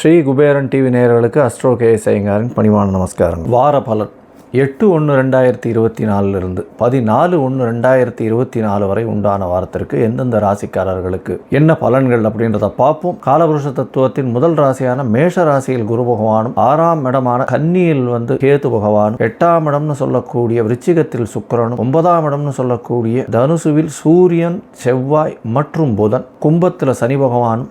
Sri Kuberan TV நேயர்களுக்கு astro K ஐயங்காரின் பணிவான நமஸ்காரம் வார பலன். எட்டு ஒன்று ரெண்டாயிரத்தி இருபத்தி நாலுலேருந்து பதினாலு ஒன்று ரெண்டாயிரத்தி இருபத்தி நாலு வரை உண்டான வாரத்திற்கு எந்தெந்த ராசிக்காரர்களுக்கு என்ன பலன்கள் அப்படின்றத பார்ப்போம். காலபுருஷ தத்துவத்தின் முதல் ராசியான மேஷ ராசியில் குரு பகவானும் ஆறாம் இடமான கன்னியில் வந்து கேது பகவானும் எட்டாம் இடம்னு சொல்லக்கூடிய விருச்சிகத்தில் சுக்கிரனும் ஒன்பதாம் இடம்னு சொல்லக்கூடிய தனுசுவில் சூரியன் செவ்வாய் மற்றும் புதன் கும்பத்தில் சனி பகவானும்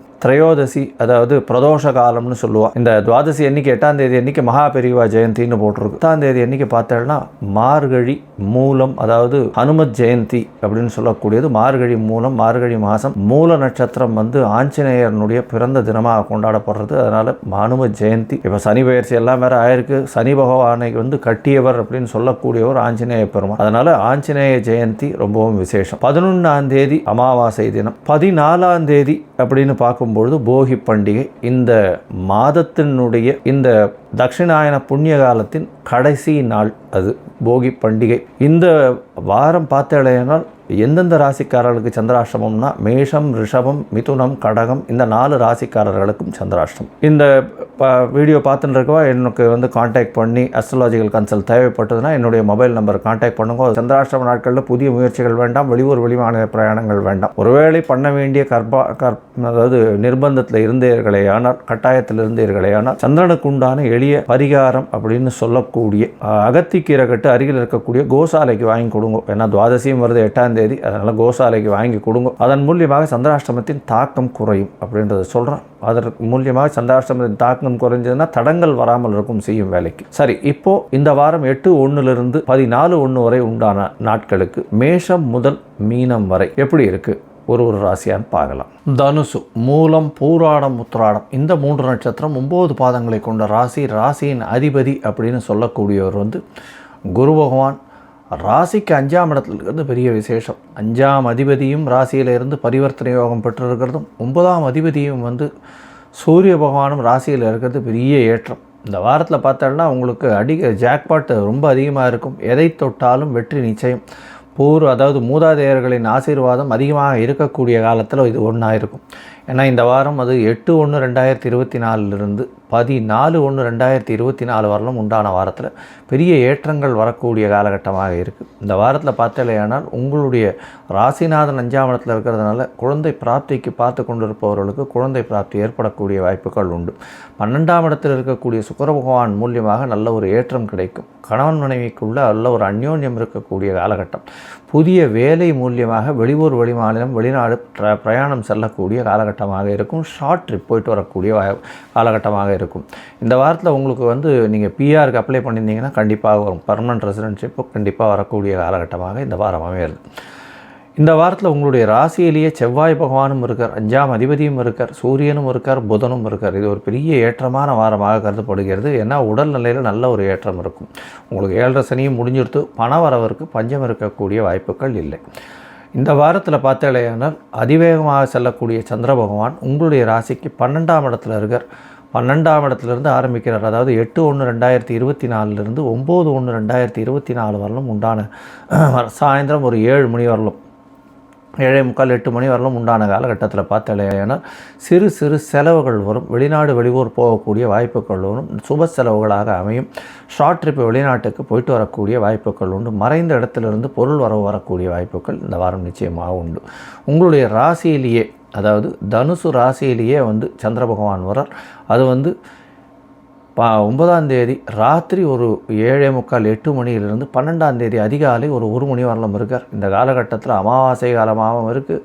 திரையோதசி அதாவது பிரதோஷ காலம்னு சொல்லுவோம் இந்த துவாதசி அன்னைக்கு எட்டாம் தேதி அன்னைக்கு மகா பெரிவா ஜெயந்தின்னு போட்டிருக்கு. எட்டாம் தேதி அன்னைக்கு பார்த்தோம்னா மார்கழி மூலம் அதாவது ஹனுமத் ஜெயந்தி அப்படின்னு சொல்லக்கூடியது மார்கழி மூலம் மார்கழி மாதம் மூல நட்சத்திரம் வந்து ஆஞ்சநேயரனுடைய பிறந்த தினமாக கொண்டாடப்படுறது. அதனால் ஹனுமத் ஜெயந்தி. இப்போ சனி பயிற்சி எல்லாம் வேற ஆயிருக்கு. சனி பகவானை வந்து கட்டியவர் அப்படின்னு சொல்லக்கூடியவர் ஆஞ்சநேய பெருமாள் அதனால் ஆஞ்சநேய ஜெயந்தி ரொம்பவும் விசேஷம். பதினொன்றாம் தேதி அமாவாசை தினம். பதினாலாம் தேதி அப்படின்னு பார்க்கும்பொழுது போகி பண்டிகை இந்த மாதத்தினுடைய இந்த தட்சிணாயன புண்ணிய காலத்தின் கடைசி நாள் அது போகி பண்டிகை. இந்த வாரம் பார்த்தேனால் எந்தெந்த ராசிக்காரர்களுக்கு சந்திராஷ்டமம்னா மேஷம் ரிஷபம் மிதுனம் கடகம் இந்த நாலு ராசிக்காரர்களுக்கும் சந்திராஷ்டம். இந்த வீடியோ பார்த்துட்டு இருக்கவா எனக்கு வந்து காண்டாக்ட் பண்ணி அஸ்ட்ராலஜிக்கல் கன்சல்ட் தேவைப்பட்டதுன்னா என்னுடைய மொபைல் நம்பர் காண்டாக்ட் பண்ணுங்க. சந்திராஷ்டம நாட்களில் புதிய முயற்சிகள் வேண்டாம் வெளியூர் வெளிமாநில பிரயாணங்கள் வேண்டாம். ஒருவேளை பண்ண வேண்டிய கர்ப்பா கற் அதாவது நிர்பந்தத்தில் இருந்தீர்களே ஆனால் கட்டாயத்தில் இருந்தீர்களே ஆனால் சந்திரனுக்கு உண்டான எளிய பரிகாரம் அப்படின்னு சொல்லக்கூடிய அகத்திக்கீரை கட்டு அருகில் இருக்கக்கூடிய கோசாலைக்கு வாங்கி கொடுங்க. ஏன்னா துவாதசியும் வருது எட்டாம் தேதி அதனால் கோசாலைக்கு வாங்கி கொடுங்க. அதன் மூலியமாக சந்திராஷ்டமத்தின் தாக்கம் குறையும் அப்படின்றத சொல்கிறேன் அதற்கு மூலியமாக சந்திராஷ்டமத்தின் தாக்கம் குறைஞ்சதுன்னா தடங்கள் வராமல் இருக்கும் செய்யும் வேலைக்கு. சரி இப்போ இந்த வாரம் எட்டு ஒன்றுலேருந்து பதினாலு ஒன்று வரை உண்டான நாட்களுக்கு மேஷம் முதல் மீனம் வரை எப்படி இருக்கு? ஒரு ஒரு ராசியான்னு பார்க்கலாம். தனுசு மூலம் பூராடம் உத்ராடம் இந்த மூன்று நட்சத்திரம் ஒம்பது பாதங்களை கொண்ட ராசி ராசியின் அதிபதி அப்படின்னு சொல்லக்கூடியவர் வந்து குரு பகவான். ராசிக்கு அஞ்சாம் இடத்துல இருக்கிறது பெரிய விசேஷம். அஞ்சாம் அதிபதியும் ராசியில் இருந்து பரிவர்த்தனை யோகம் பெற்றிருக்கிறதும் ஒன்பதாம் அதிபதியும் வந்து சூரிய பகவானும் ராசியில் இருக்கிறது பெரிய ஏற்றம். இந்த வாரத்தில் பார்த்தோம்னா உங்களுக்கு அடிக்க ஜாக்பாட் ரொம்ப அதிகமாக இருக்கும். எதை தொட்டாலும் வெற்றி நிச்சயம். பூர்வ அதாவது மூதாதையர்களின் ஆசீர்வாதம் அதிகமாக இருக்கக்கூடிய காலத்தில் இது ஒன்றா இருக்கும். ஏன்னா இந்த வாரம் அது எட்டு ஒன்று ரெண்டாயிரத்தி இருபத்தி நாலுலேருந்து பதினாலு ஒன்று ரெண்டாயிரத்தி இருபத்தி நாலு வரலும் உண்டான வாரத்தில் பெரிய ஏற்றங்கள் வரக்கூடிய காலகட்டமாக இருக்குது இந்த வாரத்தில் பார்த்தலையானால் உங்களுடைய ராசிநாதன் அஞ்சாம் இடத்துல இருக்கிறதுனால குழந்தை பிராப்திக்கு பார்த்து கொண்டிருப்பவர்களுக்கு குழந்தை பிராப்தி ஏற்படக்கூடிய வாய்ப்புகள் உண்டு. பன்னெண்டாம் இடத்தில் இருக்கக்கூடிய சுக்கர பகவான் மூலியமாக நல்ல ஒரு ஏற்றம் கிடைக்கும். கணவன் மனைவிக்குள்ள நல்ல ஒரு அந்யோன்யம் இருக்கக்கூடிய காலகட்டம். புதிய வேலை மூலியமாக வெளியூர் வெளிமாநிலம் வெளிநாடு பிரயாணம் செல்லக்கூடிய காலகட்டமாக இருக்கும். ஷார்ட் ட்ரிப் போயிட்டு வரக்கூடிய காலகட்டமாக இருக்கும் இருக்கும். இந்த வாரத்தில் உங்களுக்கு வந்து நீங்கள் பிஆருக்கு அப்ளை பண்ணியிருந்தீங்கன்னா கண்டிப்பாக வரும் பர்மனன்ட் ரெசிடென்ஷிப்பு கண்டிப்பாக வரக்கூடிய காலகட்டமாக இந்த வாரம் அமையிறது. இந்த வாரத்தில் உங்களுடைய ராசியிலேயே செவ்வாய் பகவானும் இருக்கார் அஞ்சாம் அதிபதியும் இருக்கார் சூரியனும் இருக்கார் புதனும் இருக்கார். இது ஒரு பெரிய ஏற்றமான வாரமாக கருதப்படுகிறது. ஏன்னா உடல் நிலையில் நல்ல ஒரு ஏற்றம் இருக்கும். உங்களுக்கு ஏழரை சனியும் முடிஞ்சிருத்து பண வரவருக்கு பஞ்சம் இருக்கக்கூடிய வாய்ப்புகள் இல்லை. இந்த வாரத்தில் பார்த்தாலேயானால் அதிவேகமாக செல்லக்கூடிய சந்திர பகவான் உங்களுடைய ராசிக்கு பன்னெண்டாம் இடத்துல இருக்கார். பன்னெண்டாம் இடத்துலேருந்து ஆரம்பிக்கிறார். அதாவது எட்டு ஒன்று ரெண்டாயிரத்தி இருபத்தி நாலுலேருந்து ஒம்பது ஒன்று ரெண்டாயிரத்தி இருபத்தி நாலு வரலும் உண்டான சாயந்தரம் ஒரு ஏழு மணி வரலும். ஏழை முக்கால் எட்டு மணி வரலும் உண்டான காலகட்டத்தில் பார்த்தாலேனா சிறு சிறு செலவுகள் வரும். வெளிநாடு வெளியூர் போகக்கூடிய வாய்ப்புகள் வரும் சுப செலவுகளாக அமையும். ஷார்ட் ட்ரிப் வெளிநாட்டுக்கு போயிட்டு வரக்கூடிய வாய்ப்புகள் உண்டு. மறைந்த இடத்துலேருந்து பொருள் வரவு வரக்கூடிய வாய்ப்புகள் இந்த வாரம் நிச்சயமாக உண்டு. உங்களுடைய ராசியிலேயே அதாவது தனுசு ராசியிலேயே வந்து சந்திர பகவான் வரார் அது வந்து பா ஒன்பதாம் தேதி ராத்திரி ஒரு ஏழே முக்கால் எட்டு மணியிலிருந்து பன்னெண்டாம் தேதி அதிகாலை ஒரு ஒரு மணி வரலும் இருக்கார். இந்த காலகட்டத்தில் அமாவாசை காலமாகவும் இருக்குது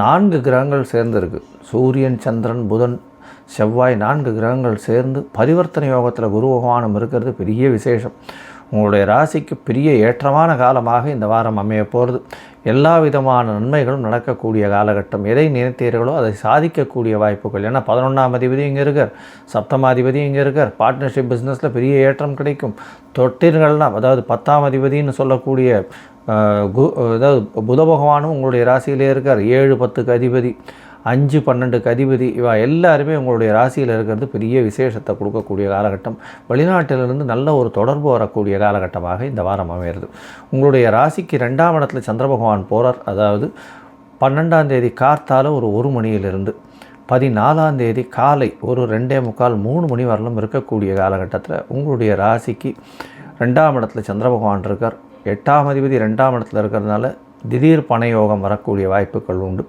நான்கு கிரகங்கள் சேர்ந்துருக்கு. சூரியன் சந்திரன் புதன் செவ்வாய் நான்கு கிரகங்கள் சேர்ந்து பரிவர்த்தனை யோகத்தில் குரு பகவானம் இருக்கிறது. பெரிய விசேஷம். உங்களுடைய ராசிக்கு பெரிய ஏற்றமான காலமாக இந்த வாரம் அமைய போகிறது. எல்லா விதமான நன்மைகளும் நடக்கக்கூடிய காலகட்டம். எதை நினைத்தீர்களோ அதை சாதிக்கக்கூடிய வாய்ப்புகள். ஏன்னா பதினொன்றாம் அதிபதி இங்கே இருக்கார். சப்தமாதிபதி இங்கே இருக்கார். பார்ட்னர்ஷிப் பிஸ்னஸில் பெரிய ஏற்றம் கிடைக்கும். தொட்டிர்கள்னா அதாவது பத்தாம் அதிபதின்னு சொல்லக்கூடிய கு அதாவது புத பகவானும் உங்களுடைய ராசியிலே இருக்கார். ஏழு பத்துக்கு அதிபதி. அஞ்சு பன்னெண்டுக்கு அதிபதி இவா எல்லாருமே உங்களுடைய ராசியில் இருக்கிறது பெரிய விசேஷத்தை கொடுக்கக்கூடிய காலகட்டம். வெளிநாட்டிலிருந்து நல்ல ஒரு தொடர்பு வரக்கூடிய காலகட்டமாக இந்த வாரம் அமையிறது உங்களுடைய ராசிக்கு ரெண்டாம் இடத்துல சந்திர பகவான் போகிறார் அதாவது பன்னெண்டாம் தேதி கார்த்தால ஒரு ஒரு மணியிலிருந்து பதினாலாம் தேதி காலை ஒரு ரெண்டே முக்கால் மூணு மணி வரலும் இருக்கக்கூடிய காலகட்டத்தில் உங்களுடைய ராசிக்கு ரெண்டாம் இடத்துல சந்திர பகவான் இருக்கார். எட்டாம் அதிபதி ரெண்டாம் இடத்துல இருக்கிறதுனால திடீர் பணயோகம் வரக்கூடிய வாய்ப்புகள் உண்டு.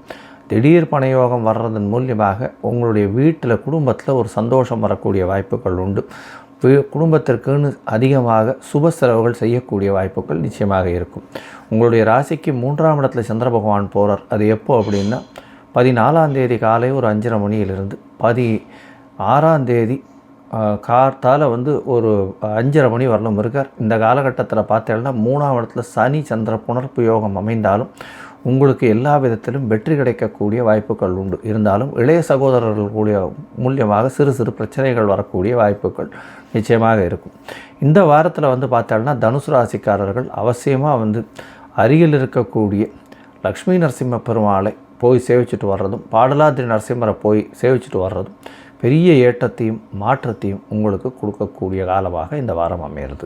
திடீர் பணயோகம் வர்றதன் மூலியமாக உங்களுடைய வீட்டில் குடும்பத்தில் ஒரு சந்தோஷம் வரக்கூடிய வாய்ப்புகள் உண்டு. குடும்பத்திற்குன்னு அதிகமாக சுப செலவுகள் செய்யக்கூடிய வாய்ப்புகள் நிச்சயமாக இருக்கும். உங்களுடைய ராசிக்கு மூன்றாம் இடத்துல சந்திர பகவான் போகிறார் அது எப்போ அப்படின்னா பதினாலாம் தேதி காலை ஒரு அஞ்சரை மணியிலிருந்து பதி ஆறாம் தேதி கார்த்தால் வந்து ஒரு அஞ்சரை மணி வரலும் இருக்கார். இந்த காலகட்டத்தில் பார்த்தேன்னா மூணாம் இடத்துல சனி சந்திர புனர்ப்பு யோகம் அமைந்தாலும் உங்களுக்கு எல்லா விதத்திலும் வெற்றி கிடைக்கக்கூடிய வாய்ப்புகள் உண்டு. இருந்தாலும் இளைய சகோதரர்கள் கூடிய மூலியமாக சிறு சிறு பிரச்சனைகள் வரக்கூடிய வாய்ப்புகள் நிச்சயமாக இருக்கும். இந்த வாரத்தில் வந்து பார்த்தோம்னா தனுசு ராசிக்காரர்கள் அவசியமாக வந்து அருகில் இருக்கக்கூடிய லக்ஷ்மி நரசிம்ம பெருமாளை போய் சேவிச்சுட்டு வர்றதும் பாடலாதிரி நரசிம்மரை போய் சேவிச்சுட்டு வர்றதும் பெரிய ஏற்றத்தையும் மாற்றத்தையும் உங்களுக்கு கொடுக்கக்கூடிய காலமாக இந்த வாரம் அமையிறது.